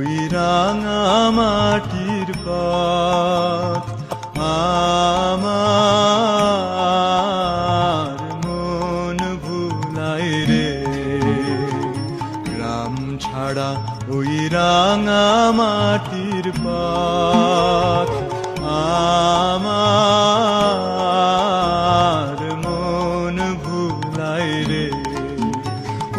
ওই রাঙা মাটির পথ আমার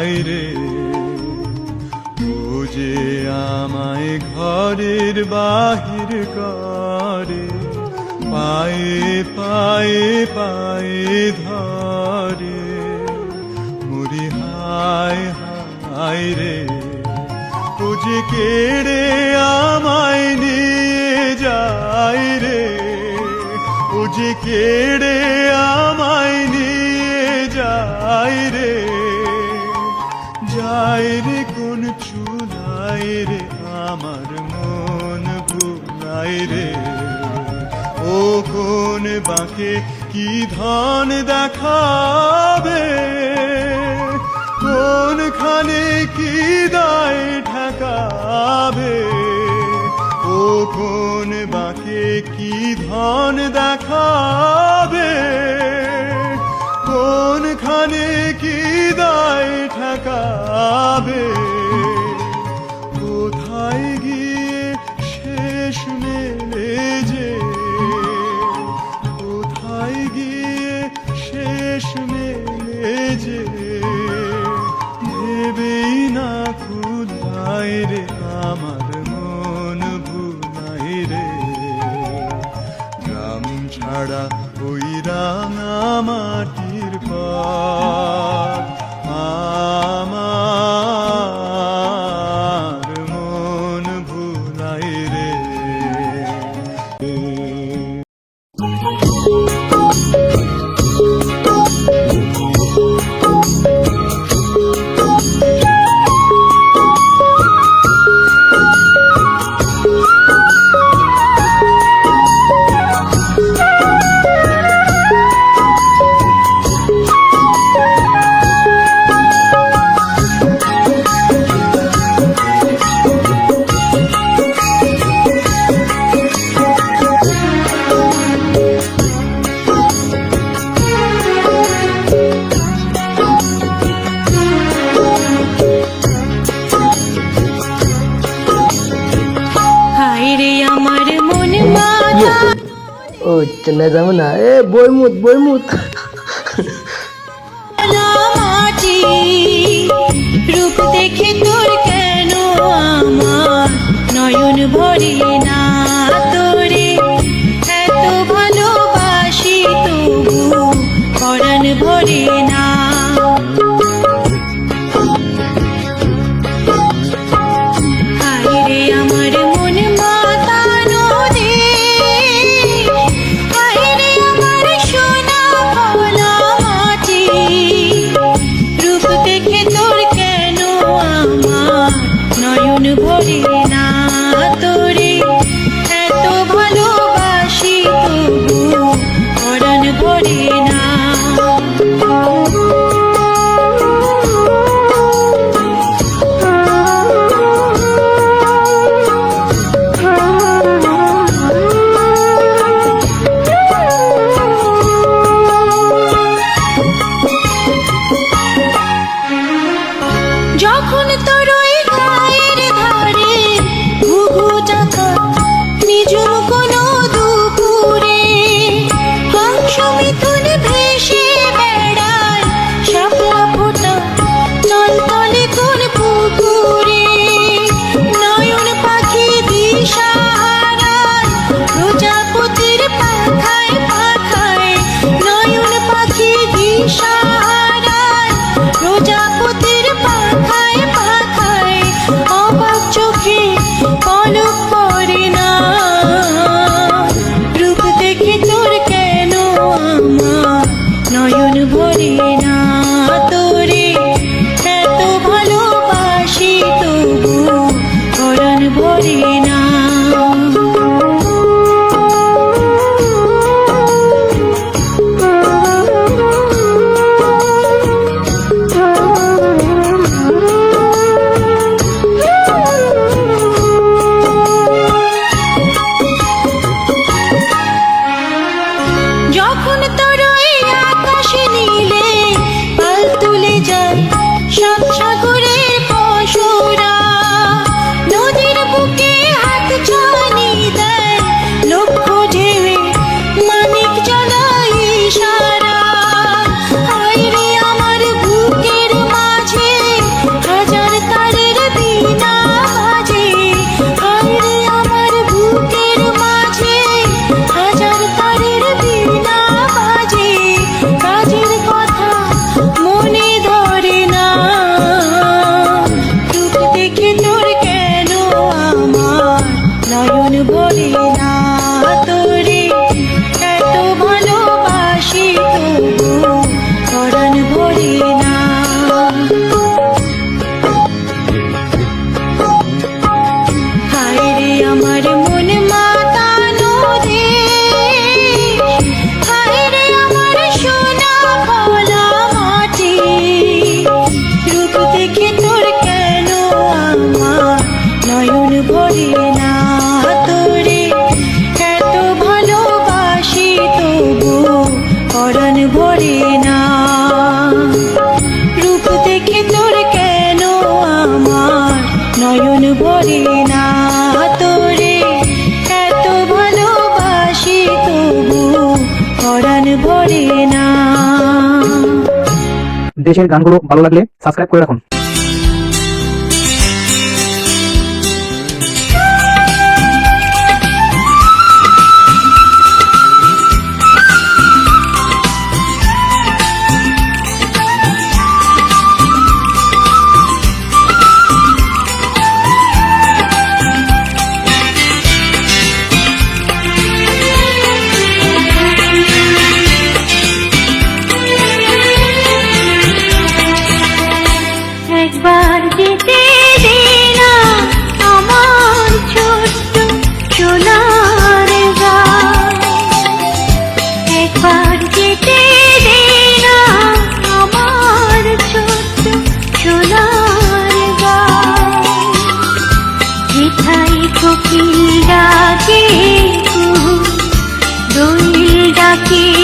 হায় রে ও যে আমায় ঘরের বাহির করে, পায়ে পায়ে পায়ে ধরে। মুড়ি হায় হায় রে, ও কেড়ে আমায় নিয়ে যায় রে। ও কেড়ে আমায় নিয়ে যায় রে। যায় রে কোন চুলাই রে আমার মন ভুলাই রে। ও কোন বাঁকে কি ধন দেখাবে? কোনখানে কি দায় ঠেকাবে? ও কোন বাঁকে কি ধন দেখাবে? কোনখানে কি ঠেকাবে। ও চেন্নাই যাব না। এ, বইমুত বইমুত। রূপ দেখে তোর কেন আমার নয়ন ভরে না? করি না দেশের গানগুলো ভালো লাগলে সাবস্ক্রাইব করে রাখুন। aqui.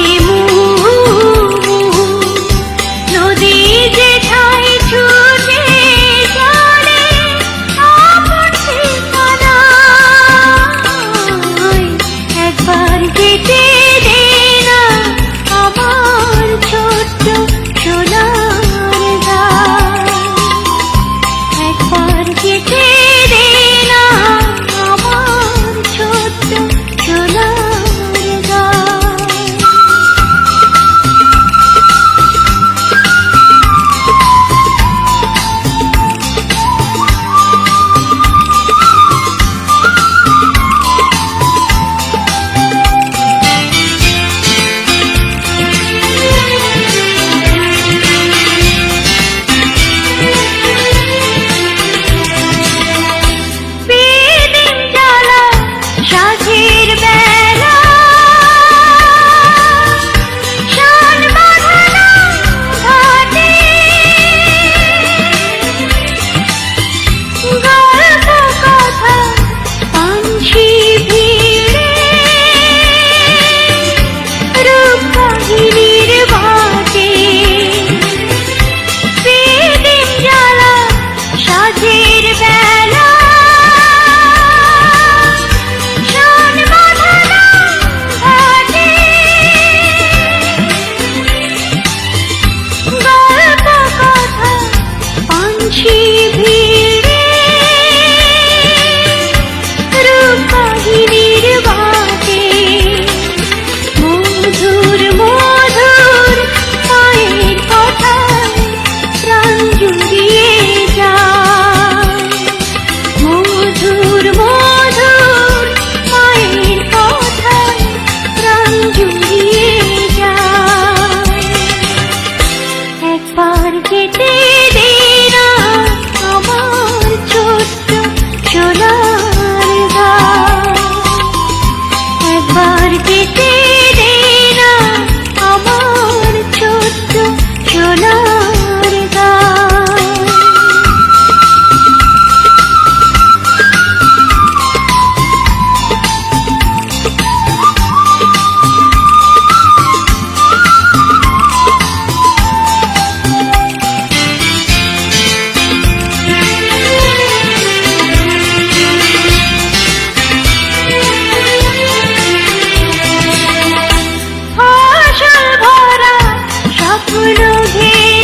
ভুলু ঘে